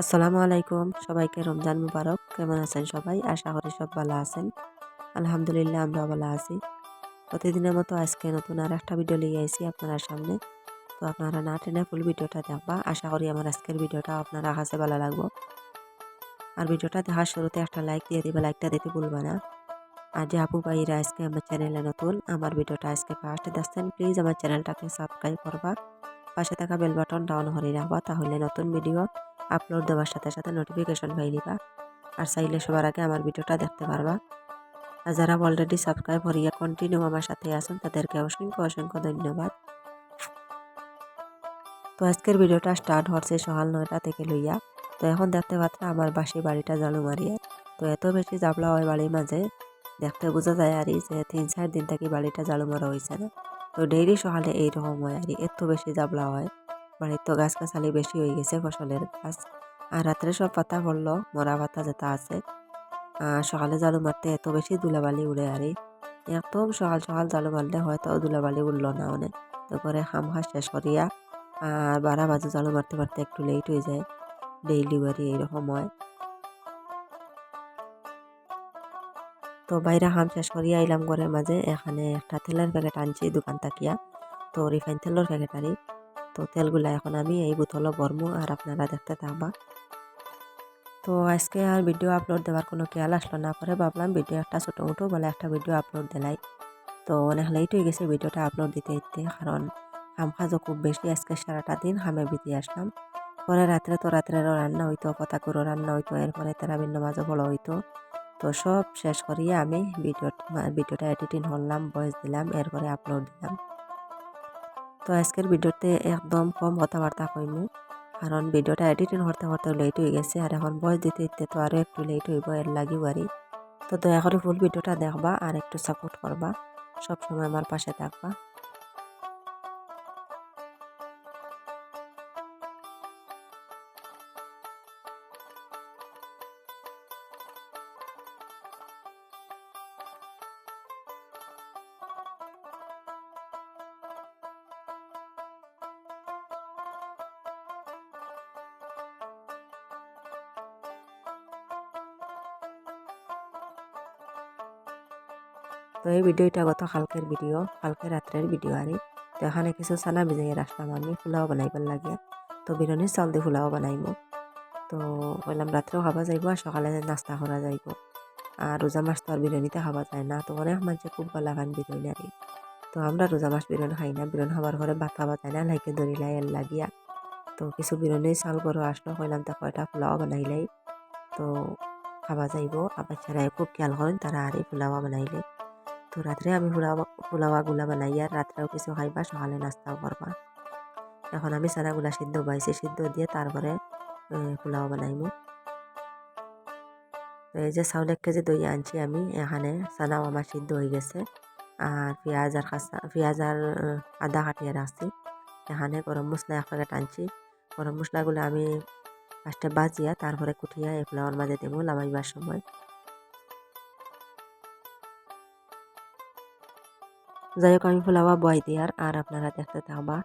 আসসালামু আলাইকুম। সবাইকে রমজান মুবারক। কেমন আছেন সবাই? আশা করি সব ভালো আছেন। আলহামদুলিল্লাহ আমরা ভালো আছি। প্রতিদিনের মতো আজকে নতুন আর একটা ভিডিও নিয়ে আইছি আপনার সামনে। তো আপনারা না টেনে ফুল ভিডিওটা দেখবা। আশা করি আমার আজকের ভিডিওটা আপনারা কাছে ভালো লাগবো। আর ভিডিওটা দেখার শুরুতে একটা লাইক দিয়ে দিবে। লাইকটা দিতে ভুলবা না। আর যে আপু ভাইরা আজকে আমার চ্যানেলে নতুন, আমার ভিডিওটা আজকে ফার্স্ট দেখছেন প্লিজ আমার চ্যানেলটাকে সাবস্ক্রাইব করবা। পাশে থাকা বেল বাটন ডাউন করে রাখবা। তাহলে নতুন ভিডিও আপলোড দেওয়ার সাথে সাথে নোটিফিকেশন পাই নিবা। আর চাইলে সবার আগে আমার ভিডিওটা দেখতে পারবা। আর যারা অলরেডি সাবস্ক্রাইব করিয়া কন্টিনিউ আমার সাথে আছেন, তাদেরকে অসংখ্য অসংখ্য ধন্যবাদ। তো আজকের ভিডিওটা স্টার্ট হচ্ছে সকাল নয়টা থেকে লইয়া। তো এখন দেখতে পাচ্ছ আমার বাসি বাড়িটা জালু মারিয়া তো এত বেশি জাবলা হয় বাড়ির মাঝে, দেখতে বোঝা যায় আর যে তিন চার দিন থেকে বাড়িটা জালু মারা হয়েছে না। তো ডেইলি সকালে এইরকম হয় আর এত বেশি জাবলা হয়। বাড়ির তো গাছ গাছালি বেশি হয়ে গেছে ফসলের গাছ। আর রাত্রে সব পাতা পড়ল, মরা পাতা যেটা আছে। সকালে জালু মারতে এত বেশি ধুলাবালি উড়ে, আরি! একদম সকাল সকাল জালু মারলে হয়তো দুলাবালি উঠল না অনেক তারপরে হাম হাস শেষ করিয়া, আর বারা বাজে জালু মারতে মারতে একটু লেট হয়ে যায়। ডেইলি বাড়ি এইরকম হয়। তো বাইরে হাম শেষ করিয়া আইলাম ঘরের মাঝে। এখানে একটা তেলের প্যাকেট আনছি, দোকান তাকিয়া। তো রিফাইন তেলের প্যাকেট আনি। তো তেলগুলা এখন আমি এই বোতলও ভরমু আর আপনারা দেখতে থাকবা। তো আজকে আর ভিডিও আপলোড দেওয়ার কোনো খেয়াল আসলো না পরে ভাবলাম ভিডিও একটা ছোটো মোটো বলে একটা ভিডিও আপলোড দিলাই। তো অনেক লেট হয়ে গেছে ভিডিওটা আপলোড দিতে দিতে, কারণ হাম খাজও খুব বেশি আজকে সারাটা দিন হামে বিতে আসলাম। পরে রাত্রে তো রাত্রেরও রান্না হইতো কথা করে রান্না হইতো, এরপরে তেরাবিন নামাজও বলা হইতো। তো সব শেষ করিয়ে আমি ভিডিও ভিডিওটা এডিটিং করলাম ভয়েস দিলাম, এরপরে আপলোড দিলাম। তো আজকের ভিডিওতে একদম কম কথাবার্তা কইমু। কারণ ভিডিওটা এডিটিং করতে করতে লেট হয়ে গেছে আর এখন বয়স দিতে দিতে তো আরও একটু লেট হইব, এর লাগি বাড়ি তো দয়া করে ফুল ভিডিওটা দেখবা আর একটু সাপোর্ট করবা। সবসময় আমার পাশে থাকবা। তো এই ভিডিওটা গত কালকের ভিডিও কালকে রাত্রের ভিডিও আরে। তো এখানে কিছু চানা ভিজাই রাখলাম আমি, পোলাও বানাইবার লাগে তো বিরিয়ানির চাউল দিয়ে পোলাও বানাইব তো বললাম, রাত্রেও খাওয়া যাইব আর সকালে নাস্তা করা যাইব। আর রোজা মাছ তো আর বিরিয়ানিতে খাওয়া যায় না। তো অনেক মানুষের খুব ভালো খান বিরিয়ানি আর। তো আমরা রোজা মাছ বিরিয়ানি খাই না। বিরিয়ানি খাবার ঘরে ভাত খাওয়া যায় না, লাইকে ধরিলাই এর লাগিয়া। তো কিছু বিরিয়ানির চাউল করে আসলো, কইলাম তা কয়টা পোলাও বানাইলাই তো খাওয়া যাইব। আবার ছাড়াই খুব খেয়াল করেন, তারা আর এই পোলাও বানাইলে। তো রাত্রে আমি ফুলাওয়া ফুলাওয়াগুলা বানাইয়া রাত্রেও কিছু খাইবা সকালে নাস্তাও করবা এখন আমি চানাগুলা সিদ্ধ বাইছি সিদ্ধ দিয়ে তারপরে পোলাও বানাইমু তো এই যে চাউল এক কেজি দই আনছি আমি এখানে চানাও আমার সিদ্ধ হয়ে গেছে আর পেঁয়াজ আর কাঁচা পেঁয়াজ আর আদা কাটিয়ে রাখছি এখানে গরম মশলা এক প্যাকেট আনছি গরম মশলাগুলো আমি ফার্স্টে বাজিয়া তারপরে কুটিয়া এই পোলাওয়ার মাঝে দেবো লামাইবার সময় যাই হোক আমি ফুলাবা বয় দিয়ার আর আপনারা দেখতে থাকবা।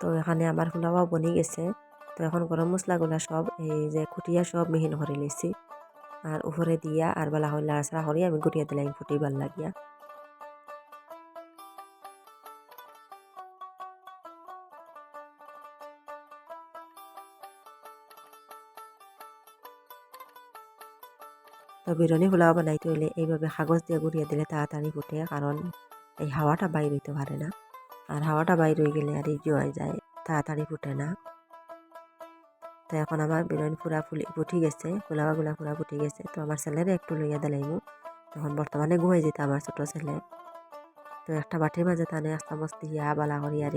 তো এখানে আমার পোলাওয়াও বনি গেছে। তো এখন গরম মশলাগুলা সব এই যে খুটিয়া সব মিহিন করে লিছি। আর উপরে দিয়া আর বেলা হইলে আড়া করি, আমি গুটিয়ে দিলাম ফুটিবার লাগিয়া তো বিরিয়ানি পোলাও বানাইতে হইলে এইভাবে কাগজ দিয়ে গুড়িয়ে দিলে তাড়াতাড়ি ফুটে, কারণ এই হাওয়াটা বাইর হইতে পারে না। আর হাওয়াটা বাইর হয়ে গেলে আর ইজি হয়ে যায়, তাড়াতাড়ি ফুটে না। তো এখন আমার বিরিয়ানি পুরা ফুলি, ফুটি গেছে পোলাওয়াগুলা পুরা ফুটি গেছে। তো আমার ছেলেরে একটু লইয়া দিলাইমু তখন বর্তমানে ঘুমাই যেত আমার ছোটো ছেলে। তো একটা বাটির মাঝে তানে এক চামচ দিয়া বালা করিয়া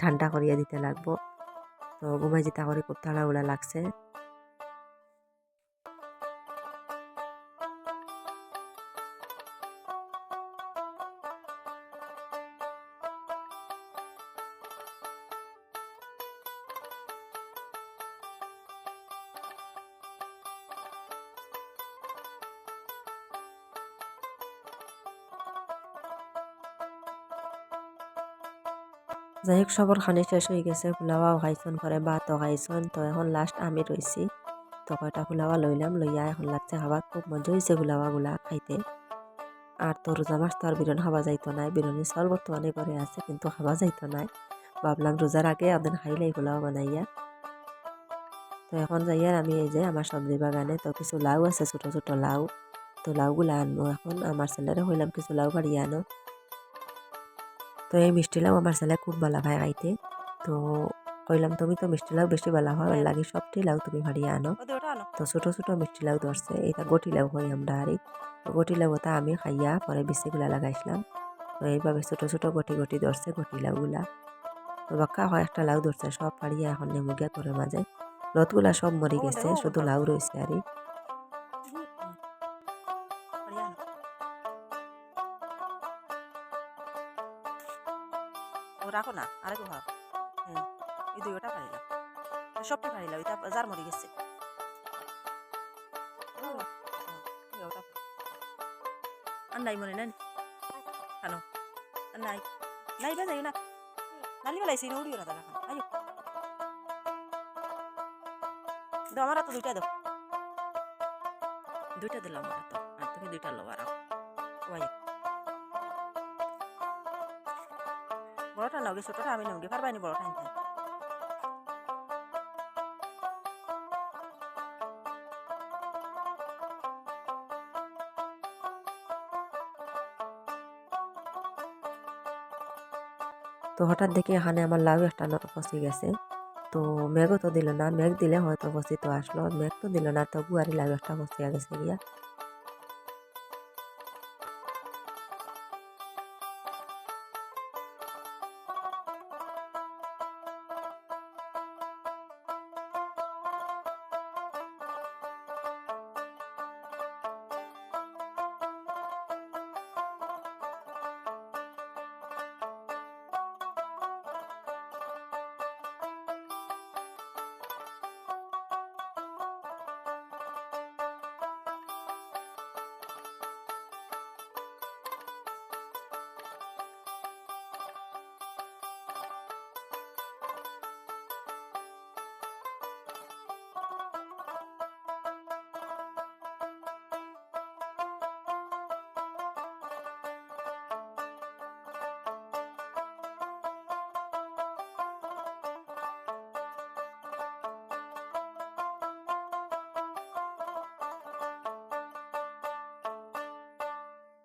ঠান্ডা করিয়া দিতে লাগবো। তো ঘুমাই যেতা করে খুব তাড়াহুড়া লাগছে। যাই হোক সবর খানি শেষ হয়ে গেছে। পোলাওয়াও খাইছন পরে ভাতও খাইছন তো এখন লাস্ট আমি রইছি তো কয়টা পোলাওয়া লইলাম লইয়া এখন লাগছে খাবার খুব মজা হয়েছে পোলাওয়াগুলা খাইতে। আর তো রোজা মাস তো আর বিরন খাওয়া যাইতো নাই। বিরনি চাল বর্তমানে করে আছে, কিন্তু খাওয়া যাইতো নাই। ভাবলাম রোজার আগে আদিন খাইলাই পোলাও বানাইয়া তো এখন যাইয়ার আমি এই যে আমার সবজি বাগানে, তো কিছু লাউ আছে, ছোট ছোট লাউ তো লাউগুলা আনব এখন আমার ছেলেরা হইলাম কিছু লাউ বাড়িয়ে আনো। তো এই মিষ্টি লাউ আমার ছেলে খুব ভালো ভাই খাইতে? তো কইলাম তুমি তো মিষ্টি লাউ বেশি ভালো হয় লাগে সবটি লাউ তুমি ভাড়িয়ে আনো। তো ছোট ছোট মিষ্টি লাউ ধরছে এটা গটি লাউ হই আমরা আর। গটি লাউ ওটা আমি খাইয়া পরে বিচিগুলা লাগাইছিলাম। তো এইভাবে ছোট ছোট গটি গটি ধরছে গটি লাউগুলা। তো বাক্কা হয় একটা লাউ ধরছে সব পাড়িয়া এখন নেমুগিয়া করে মাঝে। রথগুলা সব মরি গেছে শুধু লাউ রয়েছে আর। রাখো না আরেকটু ভাব হ্যাঁ এই দুই ওটা পারিলাম সবটি পারিলাম এটা যার মরে গেছে। আর নাই মনে নাই? খানো। আর নাই? নাই বা যাই না? নালি বেলাইছি না উড়িও না দাদা আয়ো দাও, আমার তো দুইটা দাও। দুইটা দিলাম আমার তো আর তুমি দুইটা লো আর বড়টা নগে ছোটটা আমি বড়টা আনতে তো হঠাৎ দেখি এখানে আমার লাউ একটা ফসি গেছে। তো মেঘও তো দিল না, মেঘ দিলে হয়তো ফসি তো আসলো, মেঘ তো দিল না তবু আর লাউ একটা ফসিয়া গেছে গিয়া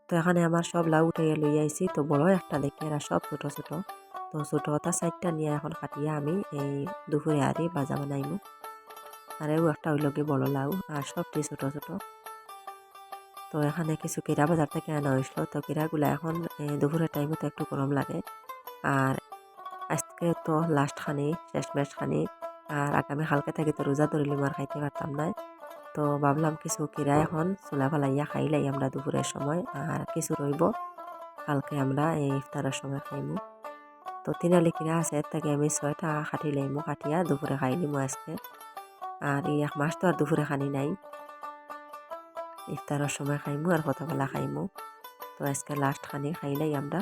তো এখানে আমার সব লাউ উঠাইয়া লই আইছি। তো বড় একটা দেখে এরা সব ছোট ছোট। তো ছোট হতা সাইডটা নিয়ে এখন কাটিয়া আমি এই দুপুরে আরে বাজা বানাইমু। আর এও একটা হইল গিয়ে বড় লাউ আর সবটি ছোট ছোট। তো এখানে কিছু কিরা বাজার থেকে আনা হয়েছিল তো কিরাগুলা এখন দুপুরের টাইমে তো একটু গরম লাগে। আর আজকে তো লাস্ট খানি শেষ ম্যাচ খানি আর আগামী হালকা থেকে তো রোজা ধরিলে মার খাইতে পারতাম না। তো ভাবলাম কিছু কিরা এখন চুলা ফালাইয়া খাইলাই আমরা দুপুরের সময় আর কিছু রইব। কালকে আমরা এই ইফতারের সময় খাইমু। তো তিনালি কিরা আছে থেকে আমি ছয়টা খাটি লাইমু, খাটিয়া দুপুরে খাইলিমু আজকে। আর এই এক মাস তো আর দুপুরে খানি নাই। ইফতারের সময় খাইমু আর কথা কতবেলা খাইমু। তো আজকে লাস্ট খানি খাই খাইলাই আমরা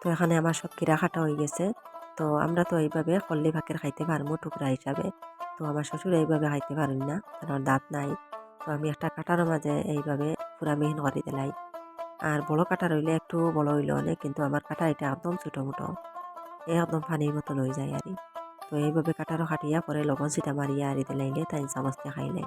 তো এখানে আমার সব কিরা খাটা হয়ে গেছে। তো আমরা তো এইভাবে কল্লি ভাকের খাইতে পারব টুকরা হিসাবে। তো আমার শ্বশুর এইভাবে খাইতে পারেন না, কারণ দাঁত নাই। তো আমি একটা কাটার মাঝে এইভাবে পুরা মিহিন করে দিলাই। আর বড় কাটা রইলে একটু বড় হইলে অনেক, কিন্তু আমার কাটা এটা একদম ছোটো মোটো। একদম পানির মতন হয়ে যায় আর তো এইভাবে কাটারও কাটিয়া পরে লবণ সিটা মারিয়া আরি দিলাইলে তাই চামচতে খাইলে।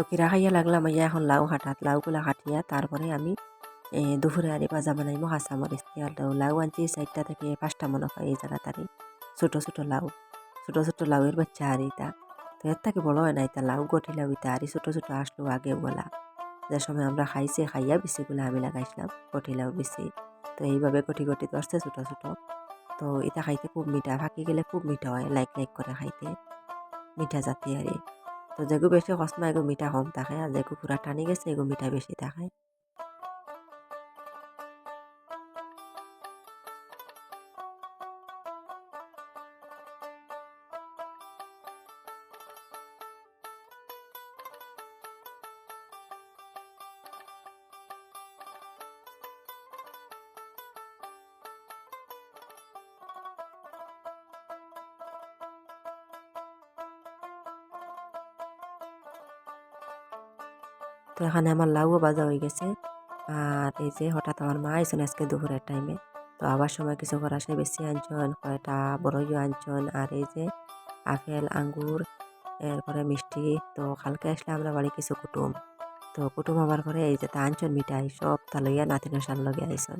তো কিরা খাইয়া লাগলাম ইয়া এখন লাউ হাঁটাত। লাউগুলা হাঁটিয়া তারপরে আমি দুপুরে আরে ভাজা বানাইমো হাঁসা মরিচ লাউ লাউ আনছি চারটা থেকে পাঁচটা মনে হয় এই জায়গা তারি ছোটো ছোটো লাউ, ছোটো ছোটো লাউয়ের বাচ্চা আর ইতা তো এর থেকে বড় হয় না ইতা লাউ গঠি লাউ ইতা আর ছোটো ছোটো আসলো আগে বলা। যে সময় আমরা খাইছে, খাইয়া বিচিগুলা আমি লাগাইছিলাম, গঠি লাউ বিচি। তো এইভাবে গঠি গঠি আসছে ছোটো ছোটো। তো এটা খাইতে খুব মিঠা, ফাঁকি গেলে খুব মিঠা হয়, লাইক লাইক করে খাইতে। মিঠা জাতি আর। তো যেগু বেশি কসমা এগু মিঠা কম থাকে আর যেগু পুরা টানি গেছে, এগু মিঠা বেশি থাকে তো এখানে আমার লাউও বাজা হয়ে গেছে। আর এই যে হঠাৎ আমার মা আইসন আজকে দুপুরের টাইমে তো আবার সময় কিছু করা সে বেশি আনছন, কয়টা বড়ইও আনছন, আর এই যে আপেল, আঙ্গুর, এরপরে মিষ্টি। তো কালকে আসলে আমরা বাড়ি কিছু কুটুম। তো কুটুম হবার পরে এই যে তা আনছন মিঠাই, সব তা লইয়া নাতিনের সার লগে আইসন।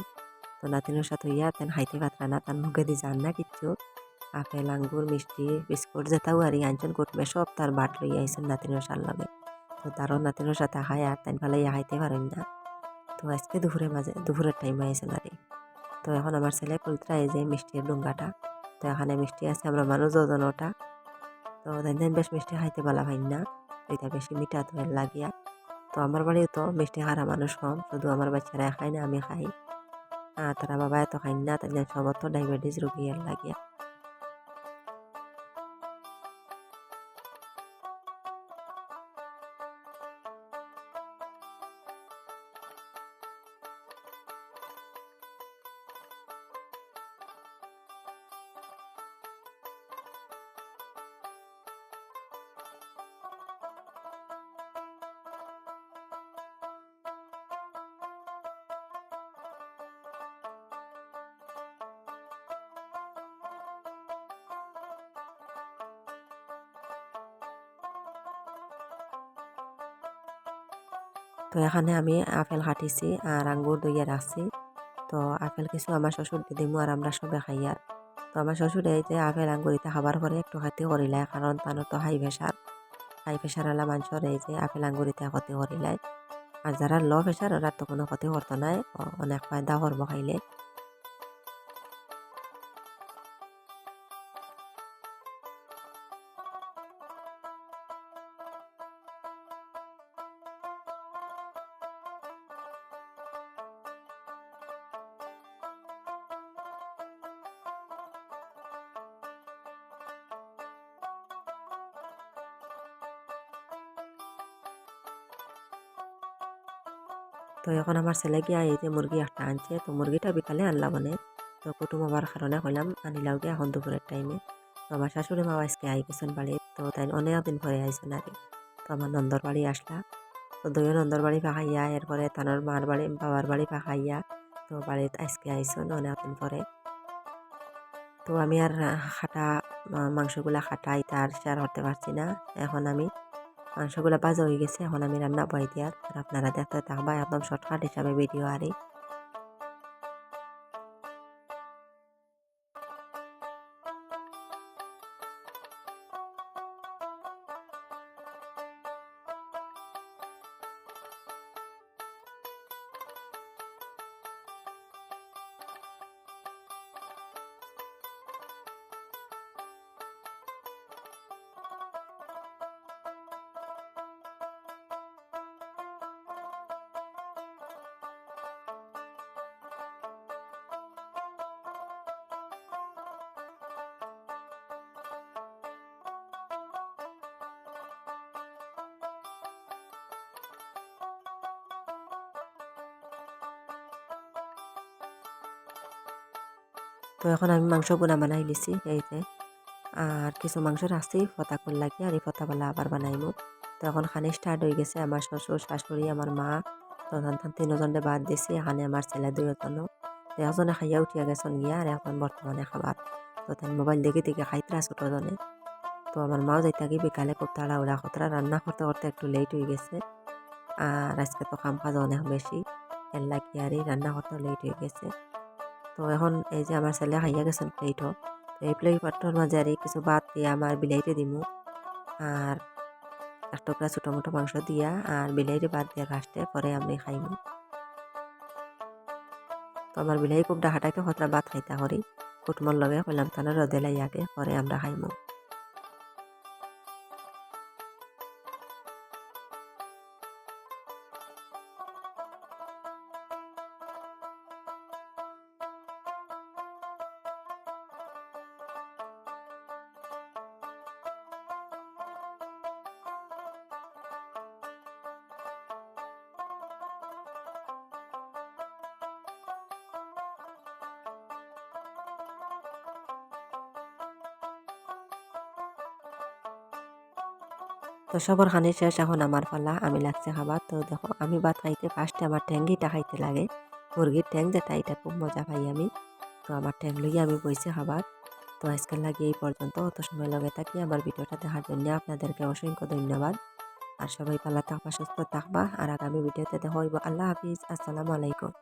তো নাতিনের সাথে হইয়া তেন খাইতে পাত্রা না, তার মুখে দিয়ে যান না কিচ্ছু। আপেল, আঙ্গুর, মিষ্টি, বিস্কুট যেটাও আর আনছন কুটুমে, সব তার বাট লইয়া আইসন নাতিনের সার লগে। তো তারও নাতিনের সাথে খায় আর তাই ভালো খাইতে পারেন না। তো আজকে দুপুরে মাঝে দুপুরের টাইমে আইসেন আর তো এখন আমার ছেলে কুলতরা এই যে মিষ্টির ডুঙ্গাটা তো এখানে মিষ্টি আছে আমরা মানুষ দুজন ওটা তো দেন বেশ মিষ্টি খাইতে বলা হয় না। এটা বেশি মিঠা তো লাগিয়া তো আমার বাড়িও তো মিষ্টি খারা মানুষ কম। শুধু আমার বাচ্চারা খায় না, আমি খাই। তারা বাবা এত খাই না তাই সব তো ডায়াবেটিস রোগী লাগিয়া তো এখানে আমি আপেল কাটিছি আর আঙ্গুর দইয়া রাখছি। তো আপেল কিছু আমার শ্বশুর দিদিমু আর আমরা সবে খাই আর। তো আমার শ্বশুর এই যে আপেল আঙ্গুর ইটা খাবার পরে একটু খাইতে করিলাই কারণ তানো তো হাই প্রেশার হাই প্রেশার আলা মানুষের এই যে আপেল আঙ্গুর ইটা ক্ষতি করিলাই আর যারা লো প্রেশার ওরা তো কোনো ক্ষতি করতো নাই। অনেক ফায়দা করব খাইলে। এখন আমার ছেলে গিয়া এই যে মুরগি একটা আনছে, তো মুরগিটা বিকালে আনলাম মানে। তো কুটুম হবার কারণে কইলাম আনিলাও গিয়া এখন দুপুরের টাইমে তো আমার শাশুড়ি মা আজকে আই গেছেন বাড়ি তো তাই অনেক দিন পরে আইসেন আর তো আমার নন্দর বাড়ি আসলা তো দুইও নন্দর বাড়ি পাখাইয়া এরপরে তানোর মার বাড়ি বাবার বাড়ি পাখাইয়া তো বাড়িতে আজকে আইসন অনেক দিন পরে তো আমি আর মা- মাংসগুলা খাটাই তার শেয়ার করতে পারছি না। এখন আমি মাংসগুলো বাজা হয়ে গেছে। এখন আমি রান্না বয় দিয়ার আপনারা দেখতে থাকবা একদম শর্টকাট হিসাবে ভিডিও আরে। তো এখন আমি মাংস গুনা বানাই লিছি এই যে আর কিছু মাংস রাখছি, ফতা কর লাগি আর এই ফতাবেলা আবার বানাইমু। তো এখন খানি স্টার্ট হয়ে গেছে আমার শ্বশুর, শাশুড়ি, আমার মা তো তান তিনজনে বাদ দিছি, এখানে আমার ছেলে দুইজনও। তো একজনে খাইয়া উঠিয়া গেছেন গিয়া আর এখন বর্তমানে খাবার। তো তাই মোবাইল দেখে দেখে খাইতরা ছোটজনে তো আমার মাও যাইতে গিয়ে বিকালে খুব তাড়াহুড়া খতরা, রান্না করতে করতে একটু লেট হয়ে গেছে। আর আজকে তো কাম কাজ অনেক বেশি। এর লাগি আর রান্না করতে লেট হয়ে গেছে। তো এখন এই যে আমার ছেলে খাইয়া গেছে প্লেটও তো এই প্লেট পাত্রর মাঝে আর কিছু বাদ দিয়ে আমার বিলাইতে দিমু। আর এক টুকরা ছোটো মোটো মাংস দিয়া আর বিলাইরে বাদ দিয়ে লাস্টে পরে আমি খাইমু। তো আমার বিলাই খুব ডাহাটাকে হতরা বাদ খাইতা করি কুটমর লগে কইলাম, তাহলে রোদে লাইয়াকে পরে আমরা খাইমু। তো সবার খানি শেষ এখন আমার পালা, আমি লাগছে খাবার তো দেখো, আমি ভাত খাইতে ফার্স্টে আমার ট্যাঙ্গিটা খাইতে লাগে। মুরগির ট্যাং যেটা এটা খুব মজা পাই আমি। তো আমার ট্যাং লইয়ে আমি বইছি খাবার তো আজকাল লাগে এই পর্যন্ত। অত সময় লগে থাকি আমার ভিডিওটা দেখার জন্য। আপনাদেরকে অসংখ্য ধন্যবাদ। আর সবাই ভালো থাকবা, সুস্থ থাকবা। আর আগামী ভিডিওতে দেখা আল্লাহ হাফিজ। আসসালামু আলাইকুম।